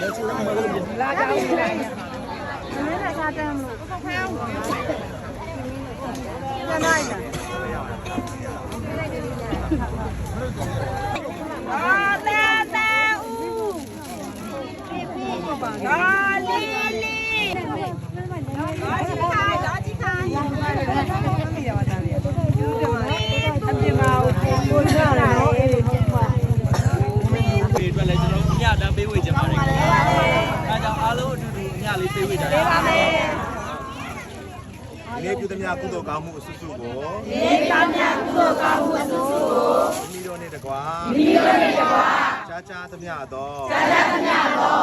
là sao cho không? Cho này Ờ, ta, ta, u Ờ, li, li này Hãy subscribe cho kênh Ghiền Mì Gõ Để không bỏ lỡ những video hấp dẫn လုံးအတူတူညလေးပေးဝေကြရအောင်ပေးပါမယ်ဒီနေ့ပြုသမျှကုသိုလ်ကောင်းမှုအစွတ်စွတ်ကိုဒီနေ့ပြုသမျှကုသိုလ်ကောင်းမှုအစွတ်စွတ်ကိုမိမိတို့နဲ့တကွာမိမိတို့နဲ့တကွာချာချာသမျှသောချာချာသမျှသော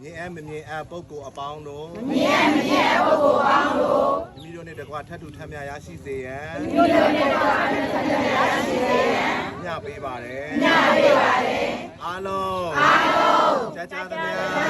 မြင်အမမြင်အပုဂ္ဂိုလ်အပေါင်းတို့မြင်အမမြင်အပုဂ္ဂိုလ်အပေါင်းတို့မိမိတို့နဲ့တကွာထပ်တူထပ်မြရရှိစေရန်မိမိတို့နဲ့တကွာထပ်တူထပ်မြရရှိစေရန်ညပေးပါတယ်ညပေးပါတယ်အားလုံးအားလုံးချာချာသမျှချာချာသမျှ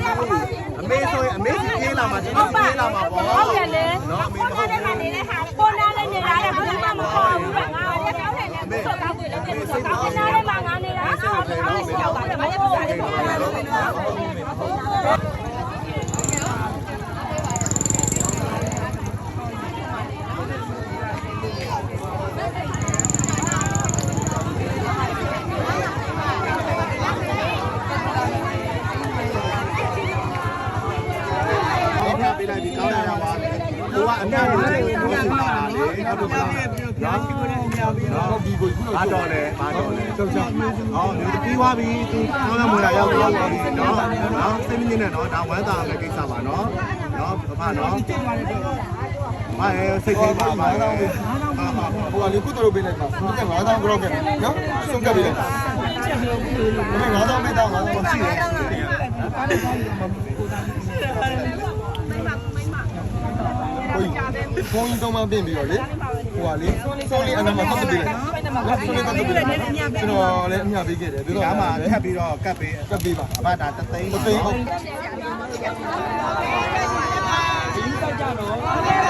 အမေပေါ့အမေဆိုရင်အမေစီပြေးလာမှာကျွန်တော်ပြေးလာမှာပေါ့ဟုတ်တယ်လေနော်အမေမဟုတ်ဘူး ပေါ်လာနေနေတာလည်းဘယ်သူမှမခေါ်ဘူးငါလည်းကောင်းတယ်လေကိုကောင်းတယ်လည်းကိုကောင်းတယ်လည်းမငါနေတာအားလုံးအားလုံးရောက်ပါတယ်မရဘူးလေ အမြပေး လိုက်ပြီးကောင်းရတာပါသူကအမြပေးလိုက်ပြီးပြောနေတာလေဟုတ်တယ်မလားပြောရှိကိုလည်းညပြီးတော့နော်ဒီကိုဘာတော်လဲဘာတော်လဲချုပ်ချဟောဒီပြီးသွားပြီသူကောင်းရမွေးတာရောက်ရောက်သွားပြီနော်နော်စိတ်မညစ်နဲ့နော်ဒါဝမ်းသာတဲ့ကိစ္စပါနော်နော်ဘာနော်မအဲစိတ်ကြီးပါပါဟာဟာဟိုကလေကုသိုလ်ပေးလိုက်တာဒီက9000ကြောက်ခဲ့နော်ဆုံးကပ်ပေးလိုက်တာဒါပေမဲ့9000ပေးတော့9000ရှိတယ် ဖုန်းကြီးတောင်းမှပြင်ပြီးတော့လေဟိုကလေဖုန်းလေးအနာမှာသတ်ပေးလိုက်နော်ဖုန်းလေးသတ်ပေးလိုက်ကျွန်တော်လည်းအမျှပေးခဲ့တယ်ပြီးတော့ဒါမှထပ်ပြီးတော့ကတ်ပေးကတ်ပေးပါအမဒါတသိန်းတသိန်းဟုတ်ဒီကကြတော့